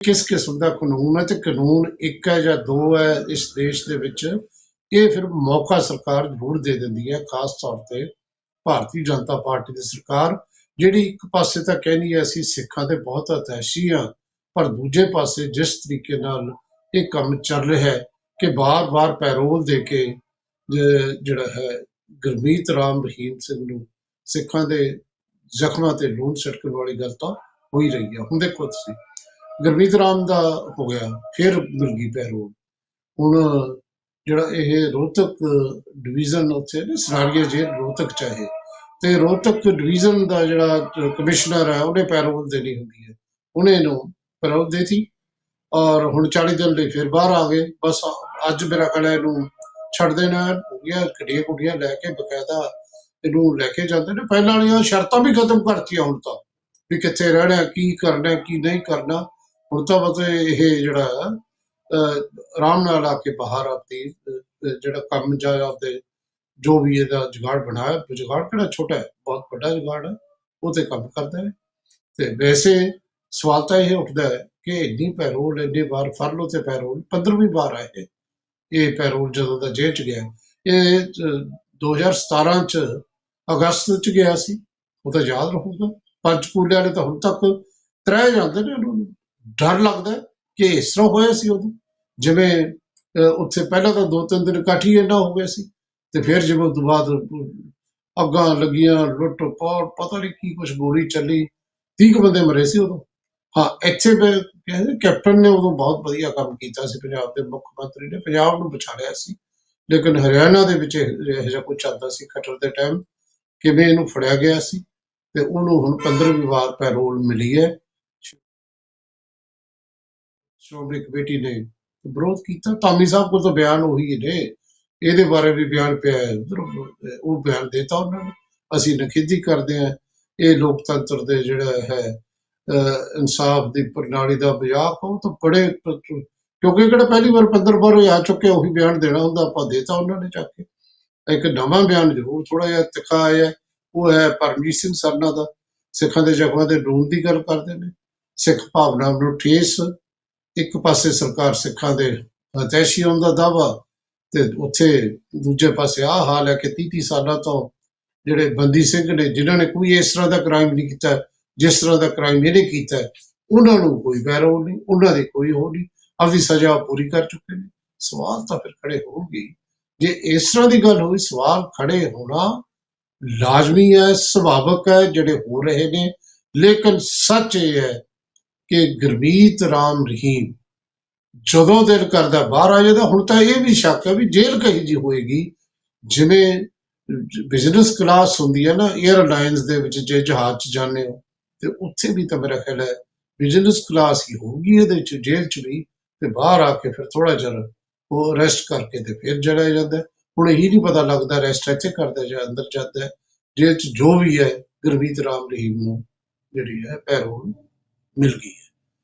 ਕਿਸ ਕਿਸਮ ਦਾ ਕਾਨੂੰਨ ਹੈ ਤੇ ਕਾਨੂੰਨ ਇੱਕ ਹੈ ਜਾਂ ਦੋ ਹੈ ਇਸ ਦੇਸ਼ ਦੇ ਵਿੱਚ, ਇਹ ਫਿਰ ਮੌਕਾ ਸਰਕਾਰ ਜ਼ਰੂਰ ਦੇ ਦਿੰਦੀ ਹੈ, ਖਾਸ ਤੌਰ ਤੇ ਭਾਰਤੀ ਜਨਤਾ ਪਾਰਟੀ ਦੀ ਸਰਕਾਰ, ਜਿਹੜੀ ਇੱਕ ਪਾਸੇ ਤਾਂ ਕਹਿੰਦੀ ਹੈ ਅਸੀਂ ਸਿੱਖਾਂ ਦੇ ਬਹੁਤ ਅਤੈਸ਼ੀ ਹਾਂ, ਪਰ ਦੂਜੇ ਪਾਸੇ ਜਿਸ ਤਰੀਕੇ ਨਾਲ ਇਹ ਕੰਮ ਚੱਲ ਰਿਹਾ ਹੈ ਕਿ ਬਾਰ-ਬਾਰ ਪੈਰੋਲ ਦੇ ਕੇ ਜਿਹੜਾ ਹੈ ਗੁਰਮੀਤ ਰਾਮ ਰਹੀਮ ਸਿੰਘ ਨੂੰ ਸਿੱਖਾਂ ਦੇ ਜ਼ਖਮਾਂ ਤੇ ਲੂਣ ਛਿੜਕਣ ਵਾਲੀ ਗੱਲ ਤਾਂ ਹੋਈ ਰਹੀ ਹੈ। ਹੁਣ ਦੇਖੋ ਤੁਸੀਂ ਗੁਰਮੀਤ ਰਾਮ ਦਾ ਹੋ ਗਿਆ, ਫਿਰ ਮਿਲ ਗਈ ਪੈਰੋਲ ਹੁਣ ਜਿਹੜਾ ਇਹ ਰੋਹਤਕ ਡਿਵੀਜ਼ਨ ਉੱਥੇ ਨੇ ਸਰਾਰੀਆ ਜੇਲ੍ਹ ਰੋਹਤਕ ਚਾਹੇ ਤੇ ਰੋਹਤਕ ਡਿਵੀਜ਼ਨ ਦਾ ਜਿਹੜਾ ਕਮਿਸ਼ਨਰ ਹੈ ਉਹਨੇ ਪੈਰੋਲ ਦੇਣੀ ਹੁੰਦੀ ਹੈ। ਉਹਨੇ ਇਹਨੂੰ ਪੈਰੋਲ ਦੇਤੀ ਔਰ ਹੁਣ 40 ਦਿਨ ਲਈ ਫਿਰ ਬਾਹਰ ਆ ਗਏ। ਬਸ ਅੱਜ ਮੇਰਾ ਖਿਆਲ ਇਹਨੂੰ ਛੱਡ ਦੇਣਾ ਹੈ। ਹੋ ਗਿਆ ਗੱਡੀਆਂ ਗੁੱਡੀਆਂ ਲੈ ਕੇ ਬਕਾਇਦਾ ਇਹਨੂੰ ਲੈ ਕੇ ਜਾਂਦੇ ਨੇ। ਪਹਿਲਾਂ ਵਾਲੀਆਂ ਸ਼ਰਤਾਂ ਵੀ ਖਤਮ ਕਰਤੀਆਂ ਹੁਣ ਤਾਂ, ਵੀ ਕਿੱਥੇ ਰਹਿਣਾ, ਕੀ ਕਰਨਾ, ਕੀ ਨਹੀਂ ਕਰਨਾ। ਹੁਣ ਤਾਂ ਬਸ ਇਹ ਜਿਹੜਾ ਅਹ, ਆਰਾਮ ਨਾਲ ਆ ਕੇ ਬਾਹਰ ਆਪਦੀ ਜਿਹੜਾ ਕੰਮ ਜਾਂ ਆਪਦੇ ਜੋ ਵੀ ਇਹਦਾ ਜੁਗਾੜ ਬਣਾਇਆ ਜੁਗਾੜ ਕਿਹੜਾ ਛੋਟਾ ਹੈ? ਬਹੁਤ ਵੱਡਾ ਜੁਗਾੜ ਹੈ। ਉਹ ਤੇ ਕੰਮ ਕਰਦਾ ਹੈ। ਤੇ ਵੈਸੇ ਸਵਾਲ ਤਾਂ ਇਹ ਉੱਠਦਾ ਹੈ ਕਿ ਇੰਨੀ ਪੈਰੋਲ ਇੰਨੀ ਵਾਰ ਫਰਲੋ ਤੇ ਪੈਰੋਲ 15ਵੀਂ ਵਾਰ ਆਏ ਇਹ ਪੈਰੋਲ ਜਦੋਂ ਦਾ ਜੇਲ੍ਹ ਚ ਗਿਆ ਇਹ ਅਹ, 2017 ਚ ਅਗਸਤ ਚ ਗਿਆ ਸੀ। ਉਹ ਤਾਂ ਯਾਦ ਰਹੂਗਾ। ਪੰਚਕੂਲੇ ਵਾਲੇ ਤਾਂ ਹੁਣ ਤੱਕ ਤਰੇ ਜਾਂਦੇ ਨੇ ਡਰ ਲੱਗਦਾ ਕਿ ਇਸ ਤਰ੍ਹਾਂ ਹੋਇਆ ਸੀ ਉਦੋਂ। ਜਿਵੇਂ ਉੱਥੇ ਪਹਿਲਾਂ ਤਾਂ ਦੋ ਤਿੰਨ ਦਿਨ ਇਕੱਠੀ ਇੰਨਾ ਹੋ ਗਿਆ ਸੀ ਤੇ ਫਿਰ ਜਿਵੇਂ ਉਸ ਤੋਂ ਬਾਅਦ ਅੱਗਾਂ ਲੱਗੀਆਂ, ਲੁੱਟ ਪਾਟ, ਪਤਾ ਨਹੀਂ ਕੀ ਕੁਝ ਗੋਲੀ ਚੱਲੀ 30 ਬੰਦੇ ਮਰੇ ਸੀ ਉਦੋਂ। ਹਾਂ, ਇੱਥੇ ਮੈਂ ਕਹਿੰਦੇ ਕੈਪਟਨ ਨੇ ਉਦੋਂ ਬਹੁਤ ਵਧੀਆ ਕੰਮ ਕੀਤਾ ਸੀ, ਪੰਜਾਬ ਦੇ ਮੁੱਖ ਮੰਤਰੀ ਨੇ, ਪੰਜਾਬ ਨੂੰ ਬਚਾਇਆ ਸੀ। ਲੇਕਿਨ ਹਰਿਆਣਾ ਦੇ ਵਿੱਚ ਇਹ ਇਹੋ ਜਿਹਾ ਕੁਝ ਚੱਲਦਾ ਸੀ ਖੱਟਰ ਦੇ ਟਾਈਮ ਕਿਵੇਂ ਇਹਨੂੰ ਫੜਿਆ ਗਿਆ ਸੀ ਤੇ ਉਹਨੂੰ ਹੁਣ 15ਵੀਂ ਵਾਰ ਪੈਰੋਲ ਮਿਲੀ ਹੈ। ਸ਼੍ਰੋਮਣੀ ਕਮੇਟੀ ਨੇ ਵਿਰੋਧ ਕੀਤਾ ਧਾਮੀ ਸਾਹਿਬ ਕੋਲ ਤਾਂ ਬਿਆਨ ਉਹੀ ਨੇ। ਇਹਦੇ ਬਾਰੇ ਵੀ ਬਿਆਨ ਪਿਆ ਹੈ। ਉਹ ਬਿਆਨ ਦੇਤਾ ਉਹਨਾਂ ਨੇ। ਅਸੀਂ ਨਖੇਦੀ ਕਰਦੇ ਹਾਂ। ਇਹ ਲੋਕਤੰਤਰ ਦੇ ਜਿਹੜਾ ਹੈ ਅਹ, ਇਨਸਾਫ ਦੀ ਪ੍ਰਣਾਲੀ ਦਾ ਮਜ਼ਾਕ ਉਹ ਤਾਂ ਬੜੇ ਕਿਉਂਕਿ ਕਿਹੜਾ ਪਹਿਲੀ ਵਾਰ 15 ਵਾਰ ਆ ਚੁੱਕੇ ਉਹੀ ਬਿਆਨ ਦੇਣਾ ਹੁੰਦਾ ਆਪਾਂ ਦੇਤਾ ਉਹਨਾਂ ਨੇ ਚੱਕ ਕੇ। ਇੱਕ ਨਵਾਂ ਬਿਆਨ ਜ਼ਰੂਰ ਥੋੜਾ ਜਿਹਾ ਤਿੱਖਾ ਆਇਆ। ਉਹ ਹੈ ਪਰਮਜੀਤ ਸਿੰਘ ਸਰਨਾ ਦਾ। ਸਿੱਖਾਂ ਦੇ ਜ਼ਖਮਾਂ ਦੇ ਲੂਣ ਦੀ ਗੱਲ ਕਰਦੇ ਨੇ। ਸਿੱਖ ਭਾਵਨਾ ਨੂੰ ਠੇਸ ਇੱਕ ਪਾਸੇ ਸਰਕਾਰ ਸਿੱਖਾਂ ਦੇ ਹਤੈਸ਼ੀ ਹੋਣ ਦਾ ਦਾਵਾ ਤੇ ਉੱਥੇ ਦੂਜੇ ਪਾਸੇ ਆਹ ਹਾਲ ਹੈ ਕਿ 30 30 ਸਾਲਾਂ ਤੋਂ ਜਿਹੜੇ ਬੰਦੀ ਸਿੰਘ ਨੇ, ਜਿਨ੍ਹਾਂ ਨੇ ਕੋਈ ਇਸ ਤਰ੍ਹਾਂ ਦਾ ਕ੍ਰਾਈਮ ਨਹੀਂ ਕੀਤਾ, ਜਿਸ ਤਰ੍ਹਾਂ ਦਾ ਕ੍ਰਾਈਮ ਇਹਨੇ ਕੀਤਾ, ਉਹਨਾਂ ਨੂੰ ਕੋਈ ਪੈਰੋਲ ਨਹੀਂ, ਉਹਨਾਂ ਦੀ ਕੋਈ ਹੋ ਨਹੀਂ, ਆਪਦੀ ਸਜ਼ਾ ਪੂਰੀ ਕਰ ਚੁੱਕੇ ਨੇ। ਸਵਾਲ ਤਾਂ ਫਿਰ ਖੜੇ ਹੋਣਗੇ। ਜੇ ਇਸ ਤਰ੍ਹਾਂ ਦੀ ਗੱਲ ਹੋਈ, ਸਵਾਲ ਖੜੇ ਹੋਣਾ ਲਾਜ਼ਮੀ ਹੈ, ਸੁਭਾਵਕ ਹੈ, ਜਿਹੜੇ ਹੋ ਰਹੇ ਨੇ, ਲੇਕਿਨ ਸੱਚ ਇਹ ਹੈ ਕਿ ਗੁਰਮੀਤ ਰਾਮ ਰਹੀਮ ਜਦੋਂ ਦਿਲ ਕਰਦਾ ਬਾਹਰ ਆ ਜਾਂਦਾ, ਹੁਣ ਤਾਂ ਇਹ ਵੀ ਸ਼ੱਕ ਹੈ ਵੀ ਜੇਲ੍ਹ ਕਹੀ ਜੀ ਹੋਏਗੀ। ਜਿਵੇਂ ਬਿਜ਼ਨਸ ਕਲਾਸ ਹੁੰਦੀ ਹੈ ਨਾ 에ਅਰਲਾਈਨਸ ਦੇ ਵਿੱਚ ਜੇ ਜਹਾਜ਼ 'ਚ ਜਾਂਦੇ ਹੋ, ਤੇ ਉੱਥੇ ਵੀ ਤਾਂ ਮੇਰਾ ਖਿਆਲ ਹੈ ਬਿਜ਼ਨਸ ਕਲਾਸ ਹੀ ਹੋਊਗੀ ਇਹਦੇ ਵਿੱਚ ਜੇਲ੍ਹ 'ਚ ਵੀ, ਤੇ ਬਾਹਰ ਆ ਕੇ ਫਿਰ ਥੋੜਾ ਜਿਹਾ ਉਹ ਰੈਸਟ ਕਰਕੇ ਤੇ ਫਿਰ ਚਲਾ ਜਾਂਦਾ ਹੁਣ ਇਹੀ ਨਹੀਂ ਪਤਾ ਲੱਗਦਾ ਰੈਸਟ ਇੱਥੇ ਕਰਦਾ ਜਾਂ ਅੰਦਰ ਜਾਂਦਾ ਜੇਲ੍ਹ 'ਚ ਜੋ ਵੀ ਹੈ, ਗੁਰਮੀਤ ਰਾਮ ਰਹੀਮ ਨੂੰ ਜਿਹੜੀ ਹੈ ਪੈਰੋਲ ਮਿਲ ਗਈ ਹੈ।